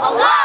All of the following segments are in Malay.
Oh.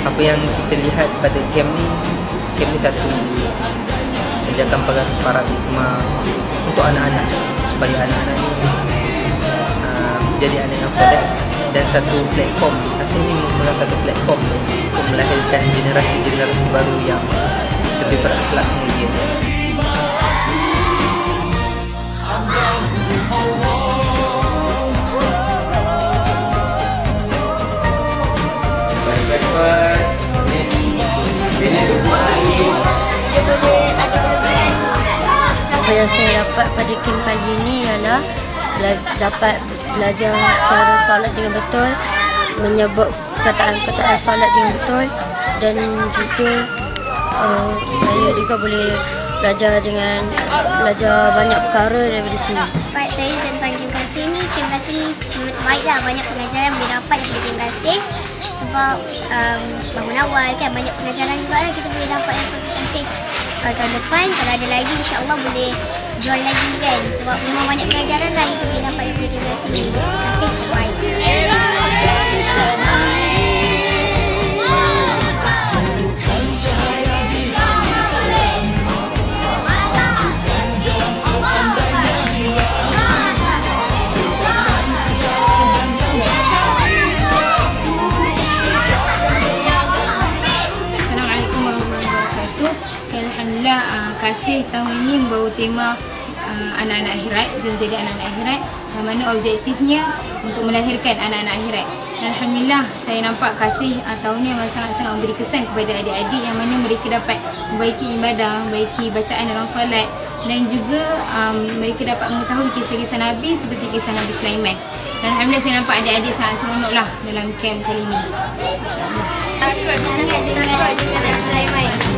Apa yang kita lihat pada camp ni camp ni satu. Ajarkan para paradigma untuk anak-anak. Supaya anak-anak ni uh, menjadi anak yang soleh. Dan satu platform Nasir ini merupakan satu platform untuk melahirkan generasi-generasi baru yang lebih berakhlak mulia. Apa yang saya dapat pada kim kali ini ialah dapat belajar cara solat dengan betul, menyebut kataan-kataan solat dengan betul dan juga uh, saya juga boleh belajar dengan belajar banyak perkara daripada sini. Baik saya tentang Kim Kasih ni, Kim Kasih ni memang terbaik lah. Banyak pengajaran boleh dapat daripada Kasih. Sebab um, bangun awal kan banyak pengajaran juga lah kita boleh dapat Kim Kasih. Uh, tahun depan kalau ada lagi insyaAllah boleh join lagi kan. Sebab memang banyak pengajaran lah yang kita boleh dapat daripada Kim Kasih ni. Alhamdulillah uh, kasih tahun ini membawa tema uh, anak-anak akhirat, jom jadi anak-anak akhirat. Yang mana objektifnya untuk melahirkan anak-anak akhirat. Alhamdulillah saya nampak kasih uh, tahun ini memang sangat-sangat memberi kesan kepada adik-adik yang mana mereka dapat membaiki ibadah, membaiki bacaan dalam solat dan juga um, mereka dapat mengetahui kisah-kisah Nabi seperti kisah Nabi Sulaiman. Dan Alhamdulillah saya nampak adik-adik sangat seronok lah dalam camp kali ini. InsyaAllah. Sangat dengan Sulaiman.